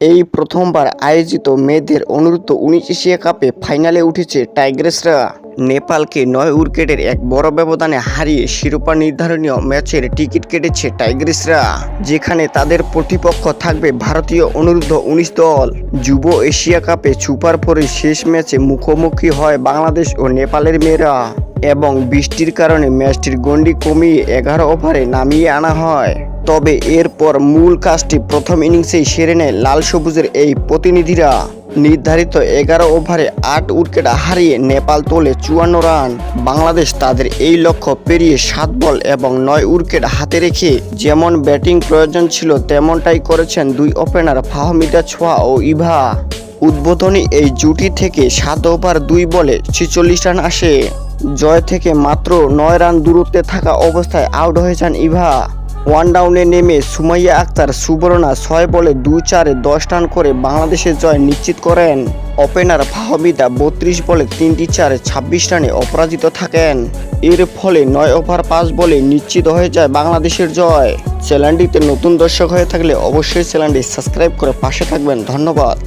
এই প্রথমবার আয়োজিত মেয়েদের অনূর্ধ্ব উনিশ এশিয়া কাপে ফাইনালে উঠেছে টাইগ্রেসরা। নেপালকে নয় উইকেটের এক বড় ব্যবধানে হারিয়ে শিরোপা নির্ধারণীয় ম্যাচের টিকিট কেটেছে টাইগ্রেসরা, যেখানে তাদের প্রতিপক্ষ থাকবে ভারতীয় অনূর্ধ্ব উনিশ দল। যুব এশিয়া কাপে সুপার ফোরের শেষ ম্যাচে মুখোমুখি হয় বাংলাদেশ ও নেপালের মেয়েরা এবং বৃষ্টির কারণে ম্যাচটির গণ্ডি কমিয়ে এগারো ওভারে নামিয়ে আনা হয়। তবে এরপর মূল কাজটি প্রথম ইনিংসেই সেরে নেয় লাল সবুজের এই প্রতিনিধিরা। নির্ধারিত এগারো ওভারে আট উইকেট হারিয়ে নেপাল তোলে চুয়ান্ন রান। বাংলাদেশ তাদের এই লক্ষ্য পেরিয়ে সাত বল এবং নয় উইকেট হাতে রেখে যেমন ব্যাটিং প্রয়োজন ছিল তেমনটাই করেছেন দুই ওপেনার ফাহমিদা ছোয়া ও ইভা। উদ্বোধনী এই জুটি থেকে সাত ওভার দুই বলে ছেচল্লিশ রান আসে। জয় থেকে মাত্র নয় রান দূরত্বে থাকা অবস্থায় আউট হয়ে যান ইভা। ওয়ান ডাউনে নেমে সুমাইয়া আক্তার সুবর্ণা ছয় বলে দুই চারে দশ রান করে বাংলাদেশের জয় নিশ্চিত করেন। ওপেনার ফাহমিদা বত্রিশ বলে তিনটি চারে ছাব্বিশ রানে অপরাজিত থাকেন। এর ফলে নয় ওভার পাঁচ বলে নিশ্চিত হয়ে যায় বাংলাদেশের জয়। চ্যানেলটিতে নতুন দর্শক হয়ে থাকলে অবশ্যই চ্যানেলটি সাবস্ক্রাইব করে পাশে থাকবেন। ধন্যবাদ।